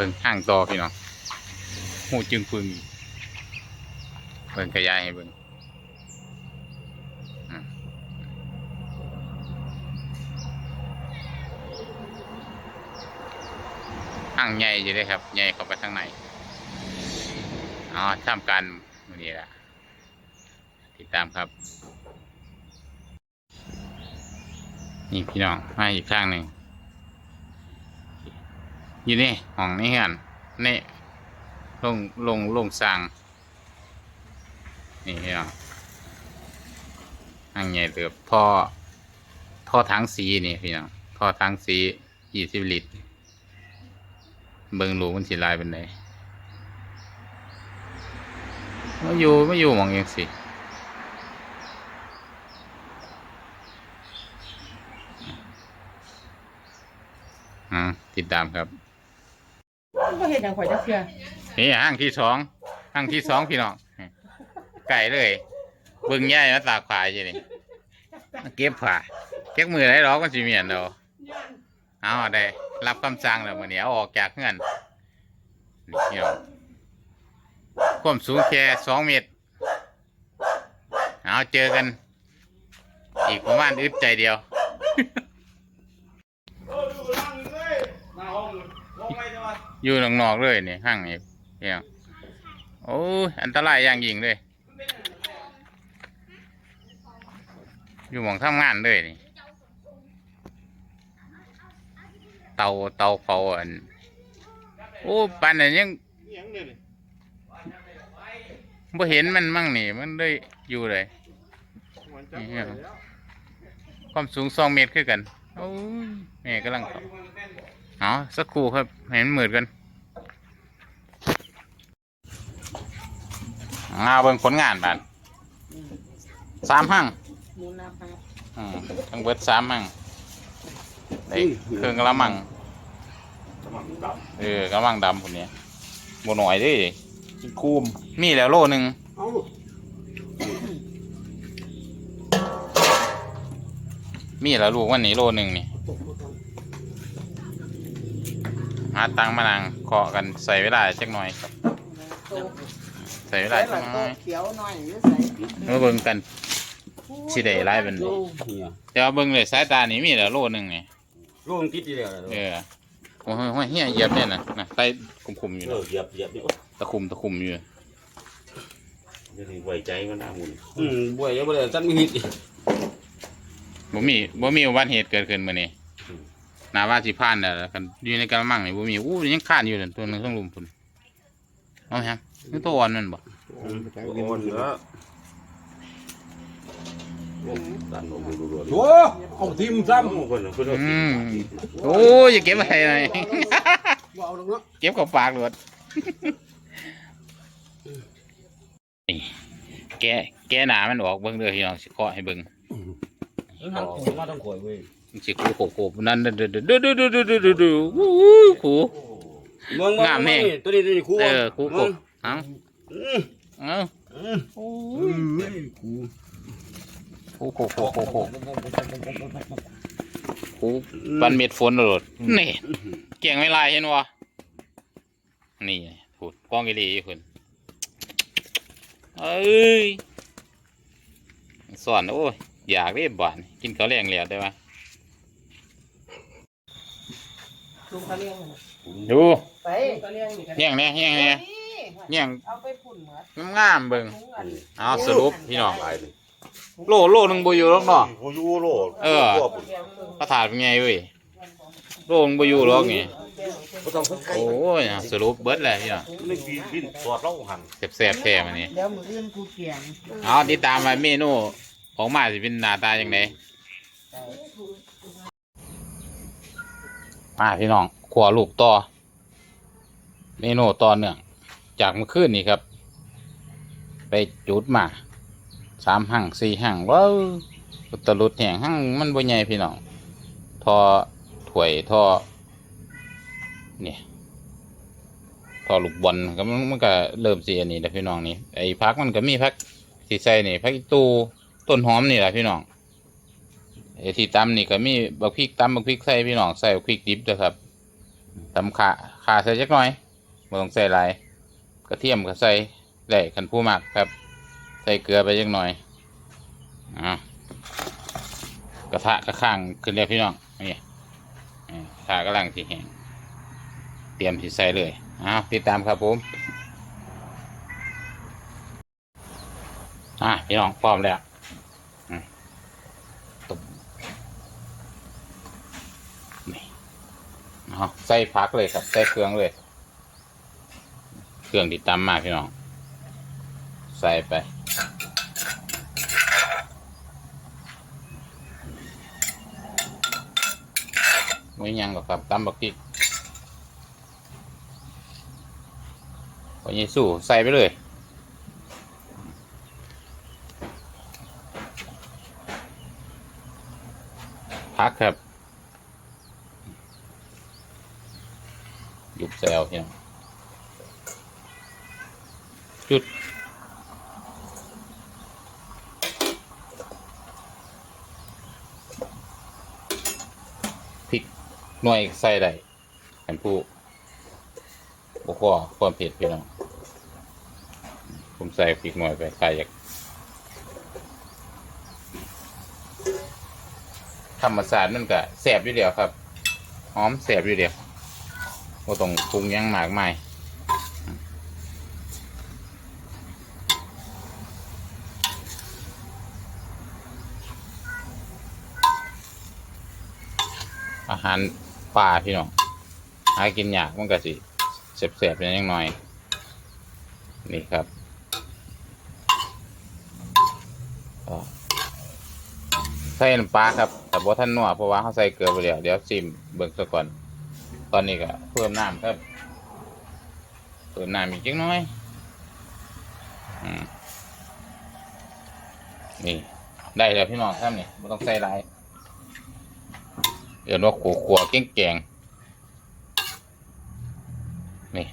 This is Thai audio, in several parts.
บิ่งห้างต่อพี่น้องหูจึงปึงเบิ่งขยายให้เบิ่งห้างใหญ่อยู่เลยครับใหญ่เข้าไปข้างในอ๋อทำการมื้อนี้ละติดตามครับ นี่พี่น้องมาอีกข้างหนึ่ง อยู่นี่ห้องนี้กันนี่ลงลงลงสร้างนี่พี่น้องอังใหญ่เติบท่อท่อทั้งสีนี่พี่น้องท่อทั้งสียี่สิบลิตรเบิ่งรูมันสิลายเป็นไงมาอยู่มาอยู่หมองยังสิติดตามครับ ก็เห็นอย่างข่อยจะเชื่อนี่ห้างที่สองห้างที่สองพี่น้องไก่เลยบิ่งย่ายมาตากผาอยู่นี่มเก็บผาเก็บมือได้หรอกมันสิเมียนเดาเอาได้รับคำสั่งแล้วมื้อนี้เอาออกจากเฮือนนี่พี่น้องความสูงแค่สองเมตรเอาเจอกัน อีกประมาณอึดใจเดียว อยู่นอกๆเลยนี่ห้างนี่เพียงโอ้ยอันตรายอย่างยิ่งเลย อยู่หมองทำงานเลยนี่ เตาเตาเผาอันโอ้ปันอันยังบ่เห็นมันมั่งนี่ มันเลยอยู่เลยนี่ครับความสูงสองเมตรคือกัน โอ้ยแม่กำลังเข้า เอาสักครู่ครับเห็นหมืดกันเอาเบิ่งผลงานบ้านสามหั่งมูลนาภาพอืมทั้งเบิดสามหั่งได้เครื่องกระมังเออกระมังดำคนนี้บหน่อยเดิกินคูมมีแล้วโลหนึ่งเอ้ามีแล้วลูกวันนี้โลหนึ่งนี่าตังค์มานังเคาะกันใส่เวลาจักหน่อยครับโตใส่เวลาใส่จัแบกบหโตน่อยเขียวหน่อยหรือใส่มาเบิ่งกันสิได้หลายเป็นเนี่ยแต่ว่าเบิ่งเลยสายตานี่มีแล้วโลหนึ่งนี่ลูกมันติดอยู่แล้วเออโอ้ยโอ้ยเฮียเหยียบเนี่ยนะนะไตคุมๆอยู่เอนะอเหยียบเหยียบนี่ตะคุมตะคุมอยู่ เดี๋ยวนี้ไว้ใจมันหน้าหุ่นอืมบ่อยยังบ่ได้จันมีหิดบ่มีบ่มีอุบัติเหตุเกิดขึ้นมื้อนี้ นาว่าสิผ่านแล้วกันอยู่ในกระมังนี่บ่มีอู้ยังคานอยู่นั่นตัวหนึงทั้งลุมพุ่นเอาแฮมนี่ตัวอ่อนมันบ่โอนเนาะตันลงดูดูโอ้เอาทิมซ้ซ้ำคนคนอืมโอ้ยอย่าเก็บไว้ให้หน่อยำบ่เอาลงเนาะเก็บเข้าปากโลดนี่แกะแกะหนามันออกเบิ่งเด้อพี่น้องสิเคาะให้เบิ่งทางขู่มาทางข่อยเว้ย สิกูโขกโขกนั่นเด้อเด้อเด้อเด้อเด้อเด้อเด้อวู้ขู มึงงามแม่ง ตัวนี้ตัวนี้ครูเออขูโขกเอาเอาโอ้ยครูขูโขกโขกโขกโขกขูปันเม็ดฝนหลดนี่เก่งไม่ลายเห็นวะนี่พูดกล้องอีหลีคุณเอ้ยสอนโอ้ยอยากได้บ้านกินข้าวแรงแล้วได้ปะ ลุงเขาเลี้ยงมันดูไปเขาเลี้ยงนี่กันเฮี้ยงเนี่ยเฮี้ยงเนี่ยเฮี้ยงเอาไปพุ่นเหมือนงามๆเบิ่งถุงอันเอาสรุปพี่น้องตายเลยโลโลหนึงบ่อยู่หรอกเนาะ โอ้ยูโรเออพระถาดเป็นไงเว้ยโลหนึงบ่อยู่หรอกนี่ก็ต้องใกล้โอ้ยสรุปเบิดเลยพี่น้องนี่บินบินสอดเล่าหันแซ่บๆแท้มันนี่เดี๋ยวมืออื่นกูเกียงเอาติดตามว่าเมนูของมาสิเป็นหน้าตาจังได มาพี่น้องขวลูกต่อเมนูต่อเนื่องจากเมื่อคืนนี่ครับ ไปจุดมาสามหั่งสี่หั่งว้าวอุตลุดแห่งหั่งมันบ่ใหญ่พี่น้องทอถ้วยทอเนี่ยทอลูกบอลก็มันก็เริ่มสีอันนี้แล้วพี่น้องนี่ไอ้พักมันก็มีพักสีใส่นี่พักตูต้นหอมนี่แหละพี่น้อง ไอ้ที่ตำนี่ก็มีบักพริกตำบักพริกใส่พี่น้องใส่บักพริกดิบนะครับตำขาขาใส่จักหน่อยบ่ต้องใส่หลายกระเทียมก็ใส่ได้คันผู้มักครับ ใส่เกลือไปจักหน่อยอ่ากระทะกระข้างขึ้นแล้วพี่น้องนี่อ่ากระทะกำลังสิแห้งเตรียมสิใส่เลยอ้าวติดตามครับผมอะพี่น้องพร้อมแล้วอืมตุ่มนี่ เอาใส่พักเลยครับ ใส่เครื่องเลย เครื่องติดตามมาพี่น้อง ใส่ไป ไม่ยังหรอกครับตำบักพริกพอเยซูใส่ไปเลยพักครับ ยุบแซวเนี่ยจุด พริกหน่วยใส่ได้กันผู้บกว่าความเผ็ดพี่น้อง ผมใส่พริกหน่วยไปใครอยากธรรมศาสตร์มันก็แสบอยู่เดียวครับ หอมแสบอยู่เดียว ว่ต้องปรุงยังมากมายอาหารป่าพี่น้องหากินยากมันก็สิเสบๆอย่างหน่อย นี่ครับใส่น้ำปลาครับ แต่บ่ท่านนัวเพราะว่าเขาใส่เกลือไปแล้วเดี๋ยวซิมเบิ่งซะก่อน ตอนนี้ก็เพิ่มน้ำครับ เพิ่มน้ำอีกจังน้อยอนี่ ได้แล้วพี่น้องครับนี่ไม่ต้องใส่หลายเดี๋ยวว่าขัวขัวๆแกงๆนี่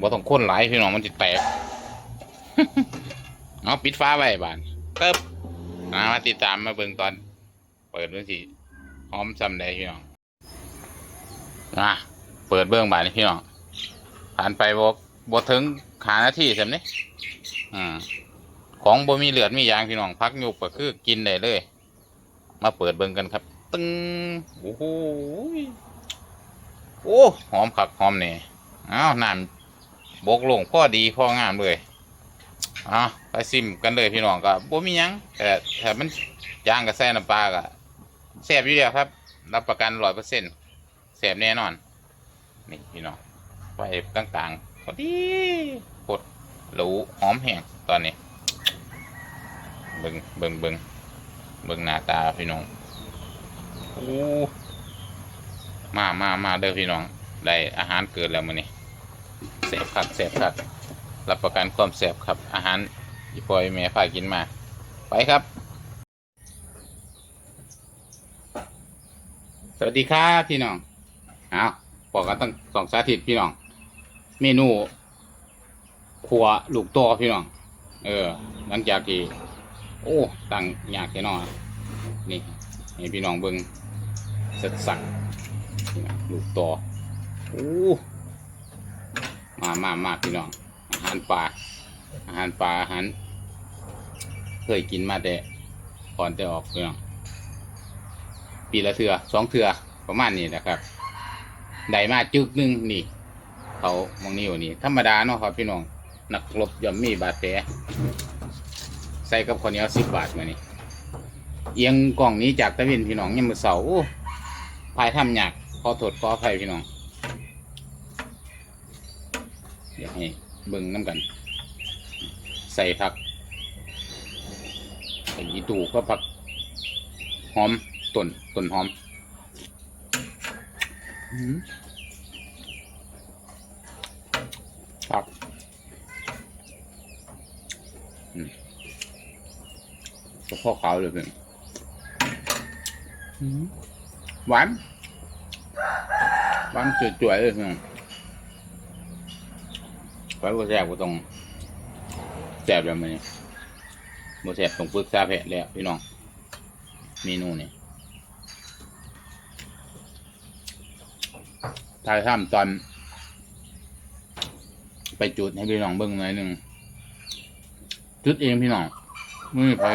บ่ต้องข้นหลายพี่น้องมันจะแตกเอาปิดฟ้าไว้บานเติบมามาติดตามมาเบิ่งตอน เปิดดูสิหอมซำได้พี่น้อง นะเปิดเบื้องบานนี่พี่น้องผ่านไปบกบถึงหานาทีสำนี้อืมของบ่มีเหลือดมียางพี่น้องพักยุบก็คือกินได้เลย มาเปิดเบิ่งกันครับ ตึงโอ้โหโอ้หอมคักหอมเนี่ยอ้าวน้ำบกลงพ่อดีพ่องามเลยอ้าไปซิมกันเลยพี่น้องก็บ่มียังแต่แต่มันย่างกับแซ่น้ำปลาก็แซ่บอยู่เดียวครับ รับประกันร้อยเปอร์เซ็นต์ แซ่บแน่นอน นี่พี่น้องไฟต่างๆพอดีกดหรูหอมแห้งตอนนี้ เบิงเบิงเบิงเบิงหน้าตาพี่น้องโอ้มามามาเด้อพี่น้อง ได้อาหารเกิดแล้วมื้อนี้แซ่บคักแซ่บคักรับประกันความแซ่บครับ อาหารอีปอยแม่พากินมา ไปครับ สวัสดีครับพี่น้อง เอาบอกกันตั้งสองสาธิตพี่น้อง เมนูขัวลูกตัวพี่น้อง เออ หลังจากที่ โอ้ตั้งยากแค่นอนนี่ให้พี่น้องเบิ้งสร็จสักนี่นะลูกต่อโอ้มามามาพี่น้อง อาหารป่าอาหารป่าอาหาร เคยกินมาแต่ก่อนจะออกพี่น้อง ปีละเถื่อสองเถื่อประมาณนี้นะครับ ได้มาจึกหนึ่งนี่ เขามองนิ้วนี่ ธรรมดาเนาะครับพี่น้องนักรบย่อมมีบาดแผลใส่กับข้าวเหนียวสิบบาทมานี่เอียงกล่องนี้จากตะวินพี่น้องยังมือเสาโอ้พายทำหยากขอโทษขออภัยพี่น้องอยากให้เบิ่งน้ำกัน ใส่ผักใส่อีตูก็ผักหอมต้นต้นหอม อื้อหือผักเฉพาะขาวเลยเพื่อนหวานหวานจ่วยๆเลยเพื่อนไปก็แซ่บก็ต้องแซ่บแล้วมันนี่บ่แซ่บต้องปรึกษาแพทย์แล้วพี่น้องเมนูนี่ ถ่ายทำตอน ไปจุดให้พี่น้องเบิ้งหน่อยหนึ่งจุดเองพี่น้องไม่มีไป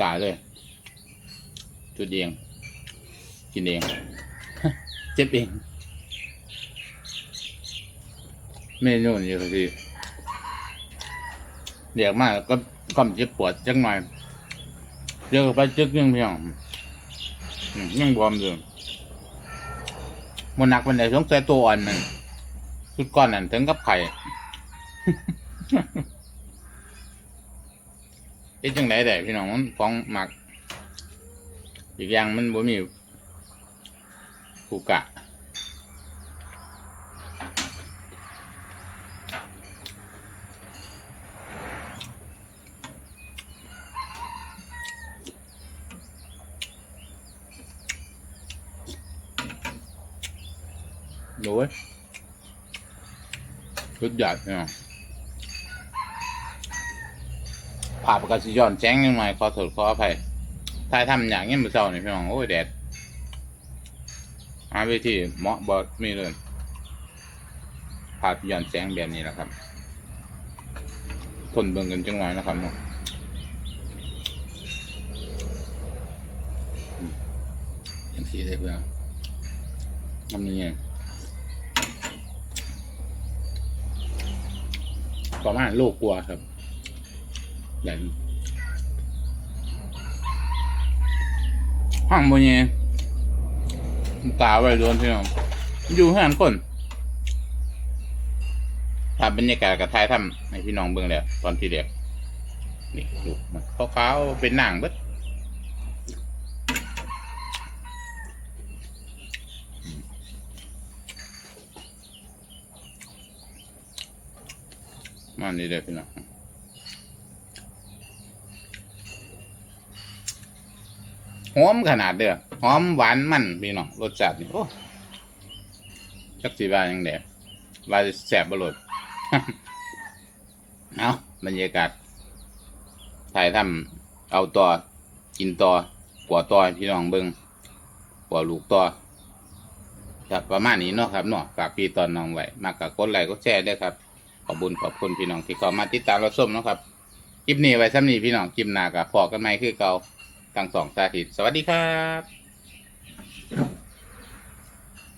กาเลย จุดเอง กินเอง เจ็บเองเมนูนี่ก็คือเรียกมากก็ความเจ็บปวดจังหน่อยเจอไปจึกยังพี่น้อง ยังบวมอยู่มันหนักมันไหนสงสัยตัวอ่อนมันชุดก้อนนั่นถึงกับไข่เอ๊ะจังไหนแต่พี่น้องมันฟองหมัก อีกอย่างมันบ่มีผูกกะ ดูเว้ยสุด ยอดเนี่ยภาพกระสิย้อนแจ้งยังไงขอโทษขออภัยถ้าทำอย่างนี้มือเศร้านี่พี่น้องโอ้ยแดดหาวิธีเหมาะบอมีเลยภาพย้อนแสงแบบนี้แหละครับทนเบิ่งกันจังหน่อยนะครับเนาะอืมยังสีได้เพื่อนทำยังไง ประมาณโลกกลัวครับแหญ่ห้างบนเนี้ตาไว้โดนพี่น้องอยู่ห้างคนถ้าบรรยากาศกับไทยทำให้พี่น้องเบิ่งแล้วตอนที่เด็กนี่ดูมันขาวๆเป็นหนังเบิด มันนี่เด็กพี่น้องหอมขนาดเด้อหอมหวานมันพี่น้องรสชาตินี่โอ้จักสีบาย่างเด็ดว่าแสบบรดเอาบรรยากาศถ่ายทำเอาต่อกินต่อกัวต่อพี่น้องเบิงกัวลูกต่อครับประมาณนี้เนาะครับเนาะฝากพี่ตอนน้องไว้มากกับกดไลค์กดแชร์ด้วยครับ ขอบุญขอบคุณพี่น้องที่เข้ามาติดตามเราส้มนะครับคลิปนี้ไว้ซ้ำนี้พี่น้องคลิปหน้ากับพอกันไหมคือเก่าทั้งสองสาธิต สวัสดีครับ